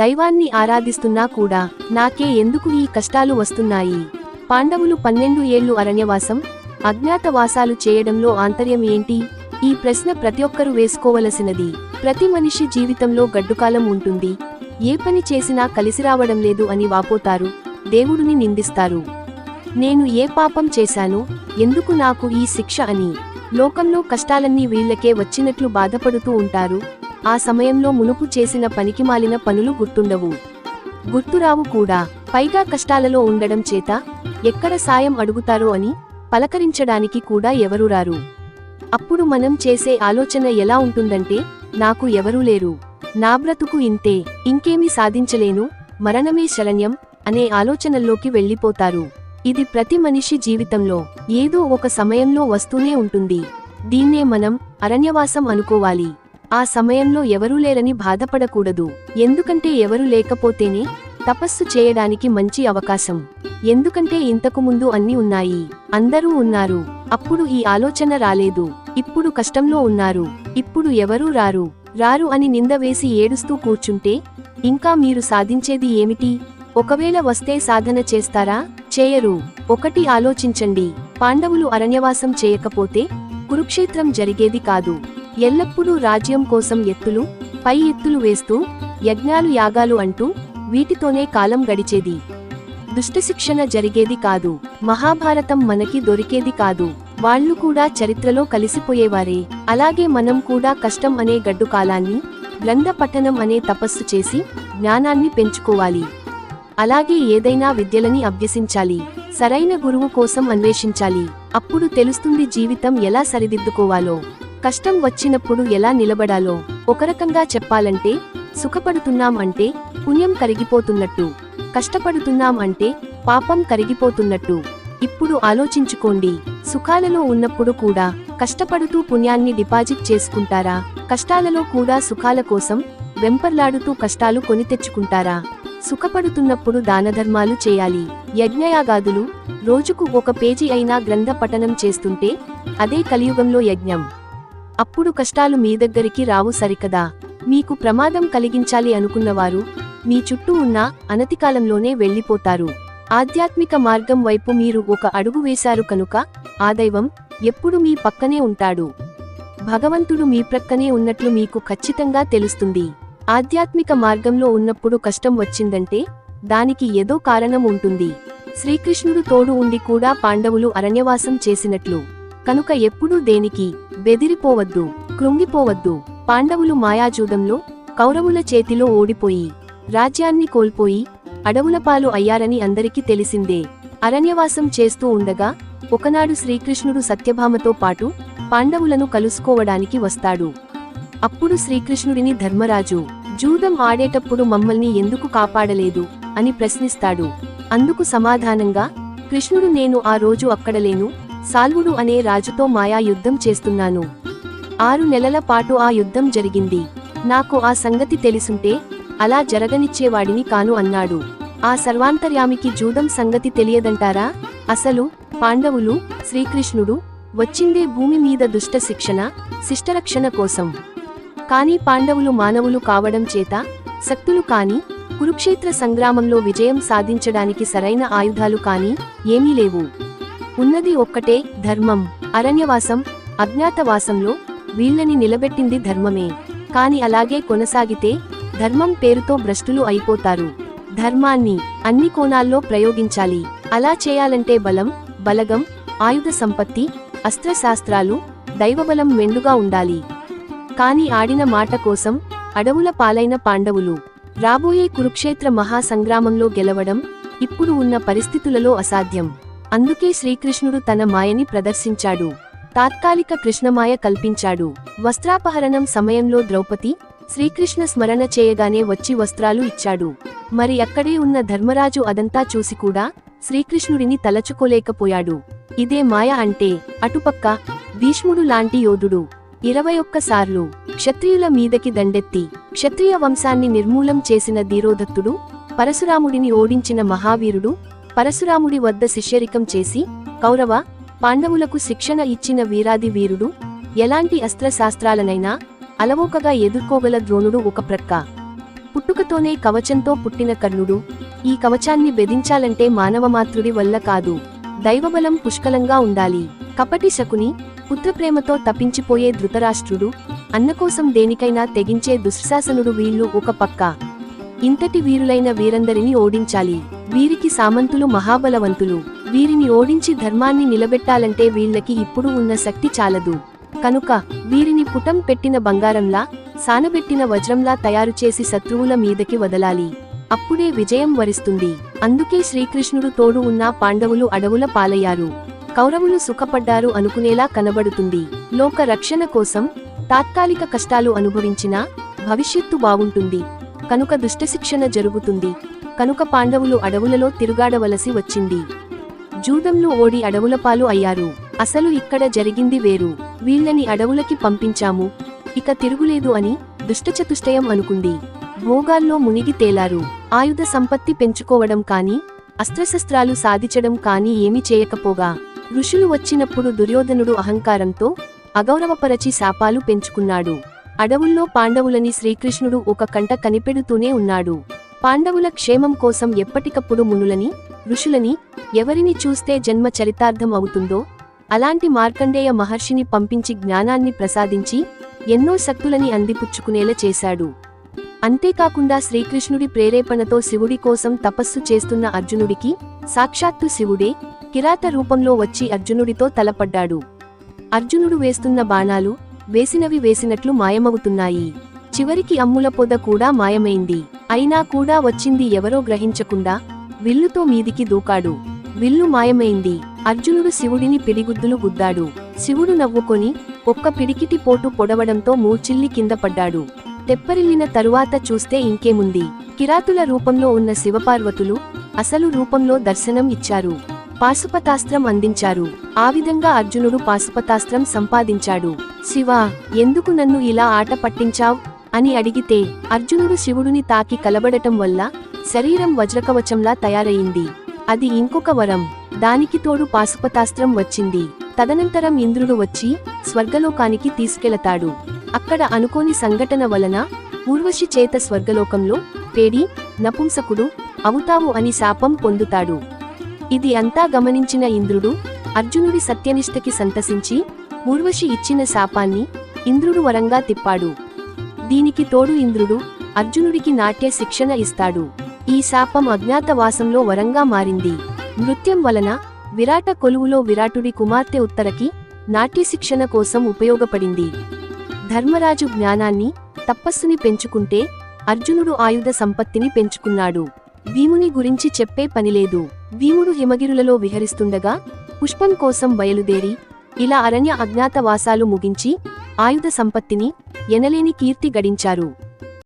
దైవాన్ని ఆరాధిస్తున్నా కూడా నాకే ఎందుకు ఈ కష్టాలు వస్తున్నాయి? పాండవులు పన్నెండు ఏళ్ళు అరణ్యవాసం అజ్ఞాతవాసాలు చేయడంలో ఆంతర్యం ఏంటి? ఈ ప్రశ్న ప్రతి ఒక్కరూ వేసుకోవలసినది. ప్రతి మనిషి జీవితంలో గడ్డుకాలం ఉంటుంది. ఏ పని చేసినా కలిసి రావడం లేదు అని వాపోతారు. దేవుడిని నిందిస్తారు. నేను ఏ పాపం చేశాను? ఎందుకు నాకు ఈ శిక్ష అని? లోకంలో కష్టాలన్నీ వీళ్ళకే వచ్చినట్లు బాధపడుతూ ఉంటారు. ఆ సమయంలో మునుపు చేసిన పనికిమాలిన పనులు గుర్తుండవు. గుర్తురావు కూడా పైగా కష్టాలలో ఉండడం చేత ఎక్కడ సాయం అడుగుతారో అని పలకరించడానికి కూడా ఎవరు రారు. అప్పుడు మనం చేసే ఆలోచన ఎలా ఉంటుందంటే నాకు ఎవరూ లేరు. నా బ్రతుకు ఇంతే ఇంకేమీ సాధించలేను మరణమే శరణ్యం అనే ఆలోచనల్లోకి వెళ్ళిపోతారు. ఇది ప్రతి మనిషి జీవితంలో ఏదో ఒక సమయంలో వస్తూనే ఉంటుంది. దీన్నే మనం అరణ్యవాసం అనుకోవాలి. ఆ సమయంలో ఎవరూ లేరని బాధపడకూడదు. ఎందుకంటే ఎవరు లేకపోతేనే తపస్సు చేయడానికి మంచి అవకాశం. ఎందుకంటే ఇంతకు ముందు అన్ని ఉన్నాయి. అందరూ ఉన్నారు. అప్పుడు ఈ ఆలోచన రాలేదు. ఇప్పుడు కష్టంలో ఉన్నారు. ఇప్పుడు ఎవరూ రారు. రారు అని నింద వేసి ఏడుస్తూ కూర్చుంటే ఇంకా మీరు సాధించేది ఏమిటి? ఒకవేళ వస్తే సాధన చేస్తారా? చేయరు. ఒకటి ఆలోచించండి. పాండవులు అరణ్యవాసం చేయకపోతే కురుక్షేత్రం జరిగేది కాదు. ఎల్లప్పుడూ రాజ్యం కోసం ఎత్తులు పై ఎత్తులు వేస్తూ యజ్ఞాలు యాగాలు అంటూ వీటితోనే కాలం గడిచేది. దుష్టశిక్షణ జరిగేది కాదు మహాభారతం మనకి దొరికేది కాదు వాళ్ళు కూడా చరిత్రలో కలిసిపోయేవారే. అలాగే మనం కూడా కష్టం అనే గడ్డు కాలాన్ని గ్రంథ పఠనం అనే తపస్సు చేసి జ్ఞానాన్ని పెంచుకోవాలి. అలాగే ఏదైనా విద్యలని అభ్యసించాలి సరైన గురువు కోసం అన్వేషించాలి. అప్పుడు తెలుస్తుంది జీవితం ఎలా సరిదిద్దుకోవాలో. కష్టం వచ్చినప్పుడు ఎలా నిలబడాలో ఒక రకంగా చెప్పాలంటే సుఖపడుతున్నాం అంటే పుణ్యం కరిగిపోతున్నట్టు కష్టపడుతున్నాం అంటే పాపం కరిగిపోతున్నట్టు. ఇప్పుడు ఆలోచించుకోండి సుఖాలలో ఉన్నప్పుడు కూడా కష్టపడుతూ పుణ్యాన్ని డిపాజిట్ చేసుకుంటారా? కష్టాలలో కూడా సుఖాల కోసం వెంపర్లాడుతూ కష్టాలు కొని తెచ్చుకుంటారా? సుఖపడుతున్నప్పుడు దానధర్మాలు చేయాలి. యజ్ఞయాగాదులు రోజుకు ఒక పేజీ అయినా గ్రంథ పఠనం చేస్తుంటే అదే కలియుగంలో యజ్ఞం. అప్పుడు కష్టాలు మీ దగ్గరికి రావు సరికదా. మీకు ప్రమాదం కలిగించాలి అనుకున్నవారు మీ చుట్టూ ఉన్న అనతికాలంలోనే వెళ్ళిపోతారు. ఆధ్యాత్మిక మార్గం వైపు మీరు ఒక అడుగు వేశారు కనుక ఆ దైవం ఎప్పుడు మీ పక్కనే ఉంటాడు. భగవంతుడు మీ ప్రక్కనే ఉన్నట్లు మీకు ఖచ్చితంగా తెలుస్తుంది. ఆధ్యాత్మిక మార్గంలో ఉన్నప్పుడు కష్టం వచ్చిందంటే దానికి ఏదో కారణం ఉంటుంది. శ్రీకృష్ణుడు తోడు ఉండి కూడా పాండవులు అరణ్యవాసం చేసినట్లు. కనుక ఎప్పుడూ దేనికి బెదిరిపోవద్దు కృంగిపోవద్దు. పాండవులు మాయాజూదంలో కౌరవుల చేతిలో ఓడిపోయి రాజ్యాన్ని కోల్పోయి అడవులపాలు అయ్యారని అందరికీ తెలిసిందే. అరణ్యవాసం చేస్తూ ఉండగా ఒకనాడు శ్రీకృష్ణుడు సత్యభామతో పాటు పాండవులను కలుసుకోవడానికి వస్తాడు. అప్పుడు శ్రీకృష్ణుడిని ధర్మరాజు జూదం ఆడేటప్పుడు మమ్మల్ని ఎందుకు కాపాడలేదు? అని ప్రశ్నిస్తాడు. అందుకు సమాధానంగా కృష్ణుడు నేను ఆ రోజు అక్కడలేను సాల్వుడు అనే రాజుతో మాయా యుద్ధం చేస్తున్నాను. ఆరు నెలల పాటు ఆ యుద్ధం జరిగింది. నాకు ఆ సంగతి తెలుసుంటే అలా జరగనిచ్చేవాడిని కాను అన్నాడు. ఆ సర్వాంతర్యామికి జూదం సంగతి తెలియదంటారా? అసలు పాండవులు శ్రీకృష్ణుడు వచ్చిందే భూమి మీద దుష్ట శిక్షణ శిష్టరక్షణ కోసం. కాని పాండవులు మానవులు కావడం చేత శక్తులు కాని కురుక్షేత్ర సంగ్రామంలో విజయం సాధించడానికి సరైన ఆయుధాలు కానీ ఏమీ లేవు. ఉన్నది ఒక్కటే ధర్మం. అరణ్యవాసం అజ్ఞాతవాసంలో వీళ్ళని నిలబెట్టింది ధర్మమే. కాని అలాగే కొనసాగితే ధర్మం పేరుతో భ్రష్టులు అయిపోతారు. ధర్మాన్ని అన్ని కోణాల్లో ప్రయోగించాలి. అలా చేయాలంటే బలం బలగం ఆయుధ సంపత్తి అస్త్రశాస్త్రాలు దైవబలం మెండుగా ఉండాలి. కాని ఆడిన మాట కోసం అడవుల పాలైన పాండవులు రాబోయే కురుక్షేత్ర మహాసంగ్రామంలో గెలవడం ఇప్పుడు ఉన్న పరిస్థితులలో అసాధ్యం. అందుకే శ్రీకృష్ణుడు తన మాయని ప్రదర్శించాడు. తాత్కాలిక కృష్ణమాయ కల్పించాడు. వస్త్రాపహరణం సమయంలో ద్రౌపది శ్రీకృష్ణ స్మరణ చేయగానే వచ్చి వస్త్రాలు ఇచ్చాడు. మరి అక్కడే ఉన్న ధర్మరాజు అదంతా చూసి కూడా శ్రీకృష్ణుడిని తలచుకోలేకపోయాడు. ఇదే మాయ అంటే అటుపక్క భీష్ముడు లాంటి యోధుడు ఇరవై ఒక్కసార్లు క్షత్రియుల మీదకి దండెత్తి క్షత్రియ వంశాన్ని నిర్మూలం చేసిన ధీరోదత్తుడు పరశురాముడిని ఓడించిన మహావీరుడు పరశురాముడి వద్ద శిష్యరికం చేసి కౌరవ పాండవులకు శిక్షణ ఇచ్చిన వీరాది వీరుడు ఎలాంటి అస్త్రశాస్త్రాలనైనా అలవోకగా ఎదుర్కోగల ద్రోణుడు ఒక ప్రక్క. పుట్టుకతోనే కవచంతో పుట్టిన కర్ణుడు ఈ కవచాన్ని బెదించాలంటే మానవమాతృడి వల్ల కాదు. దైవబలం పుష్కలంగా ఉండాలి. కపటి శకుని పుత్రప్రేమతో తప్పించిపోయే ధృతరాష్ట్రుడు అన్నకోసం దేనికైనా తెగించే దుశ్శాసనుడు వీళ్ళు ఒక పక్క. ఇంతటి వీరులైన వీరందరినీ ఓడించాలి. వీరికి సామంతులు మహాబలవంతులు. వీరిని ఓడించి ధర్మాన్ని నిలబెట్టాలంటే వీళ్ళకి ఇప్పుడు ఉన్న శక్తి చాలదు. కనుక వీరిని పుటం పెట్టిన బంగారంలా సానబెట్టిన వజ్రంలా తయారు చేసి శత్రువుల మీదకి వదలాలి. అప్పుడే విజయం వరిస్తుంది. అందుకే శ్రీకృష్ణుడు తోడు ఉన్న పాండవులు అడవుల పాలయ్యారు. కౌరవులు సుఖపడ్డారు అనుకునేలా కనబడుతుంది. లోక రక్షణ కోసం తాత్కాలిక కష్టాలు అనుభవించినా భవిష్యత్తు బాగుంటుంది. కనుక దుష్టశిక్షణ జరుగుతుంది. కనుక పాండవులు అడవులలో తిరుగాడవలసి వచ్చింది. జూదంలో ఓడి అడవులపాలు అయ్యారు. అసలు ఇక్కడ జరిగింది వేరు. వీళ్ళని అడవులకి పంపించాము. ఇక తిరుగులేదు అని దుష్టచతుష్టయం అనుకుంది. భోగాల్లో మునిగి తేలారు. ఆయుధ సంపత్తి పెంచుకోవడం కాని అస్త్రశస్త్రాలు సాధించడం కాని ఏమీ చేయకపోగా ఋషులు వచ్చినప్పుడు దుర్యోధనుడు అహంకారంతో అగౌరవపరచి శాపాలు పెంచుకున్నాడు. అడవుల్లో పాండవులని శ్రీకృష్ణుడు ఒక కంట కనిపెడుతూనే ఉన్నాడు. పాండవుల క్షేమం కోసం ఎప్పటికప్పుడు మునులని ఋషులని ఎవరిని చూస్తే జన్మ చరితార్థం అవుతుందో అలాంటి మార్కండేయ మహర్షిని పంపించి జ్ఞానాన్ని ప్రసాదించి ఎన్నో శక్తులని అందిపుచ్చుకునేలా చేశాడు. అంతేకాకుండా శ్రీకృష్ణుడి ప్రేరేపణతో శివుడి కోసం తపస్సు చేస్తున్న అర్జునుడికి సాక్షాత్తు శివుడే కిరాత రూపంలో వచ్చి అర్జునుడితో తలపడ్డాడు. అర్జునుడు వేస్తున్న బాణాలు వేసినవి వేసినట్లు మాయమవుతున్నాయి. చివరికి అమ్ముల పొద కూడా మాయమైంది. అయినా కూడా వచ్చింది ఎవరో గ్రహించకుండా విల్లుతో మీదికి దూకాడు. విల్లు మాయమైంది. అర్జునుడు శివుడిని పిడిగుద్దులు గుద్దాడు. శివుడు నవ్వుకొని ఒక్క పిడికిటి పోటు పొడవడంతో మూర్చిల్లి కింద పడ్డాడు. తెప్పరిల్లిన తరువాత చూస్తే ఇంకేముంది? కిరాతుల రూపంలో ఉన్న శివపార్వతులు అసలు రూపంలో దర్శనం ఇచ్చారు. పాశుపతాస్త్రం అందించారు. ఆ విధంగా అర్జునుడు పాశుపతాస్త్రం సంపాదించాడు. శివా ఎందుకు నన్ను ఇలా ఆట పట్టించావ్? అని అడిగితే అర్జునుడు శివుడిని తాకి కలబడటం వల్ల శరీరం వజ్రకవచంలా తయారయింది అది ఇంకొక వరం. దానికి తోడు పాశుపతాస్త్రం వచ్చింది. తదనంతరం ఇంద్రుడు వచ్చి స్వర్గలోకానికి తీసుకెళతాడు. అక్కడ అనుకోని సంఘటన వలన ఊర్వశి చేత స్వర్గలోకంలో పేడి నపుంసకుడు అవుతావు అని శాపం పొందుతాడు. ఇది అంతా గమనించిన ఇంద్రుడు అర్జునుడి సత్యనిష్టకి సంతసించి ఊర్వశి ఇచ్చిన శాపాన్ని ఇంద్రుడు వరంగా తిప్పాడు. దీనికి తోడు ఇంద్రుడు అర్జునుడికి నాట్య శిక్షణ ఇస్తాడు. ఈ శాపం అజ్ఞాతవాసంలో వరంగా మారింది. నృత్యం వలన విరాట కొలువులో విరాటుడి కుమార్తె ఉత్తరకి నాట్య శిక్షణ కోసం ఉపయోగపడింది. ధర్మరాజు జ్ఞానాన్ని తపస్సుని పెంచుకుంటే అర్జునుడు ఆయుధ సంపత్తిని పెంచుకున్నాడు. భీముని గురించి చెప్పే పనిలేదు. భీముడు హిమగిరులలో విహరిస్తుండగా పుష్పం కోసం బయలుదేరి ఇలా అరణ్య అజ్ఞాతవాసాలు ముగించి ఆయుధ సంపత్తిని ఎనలేని కీర్తి గడించారు.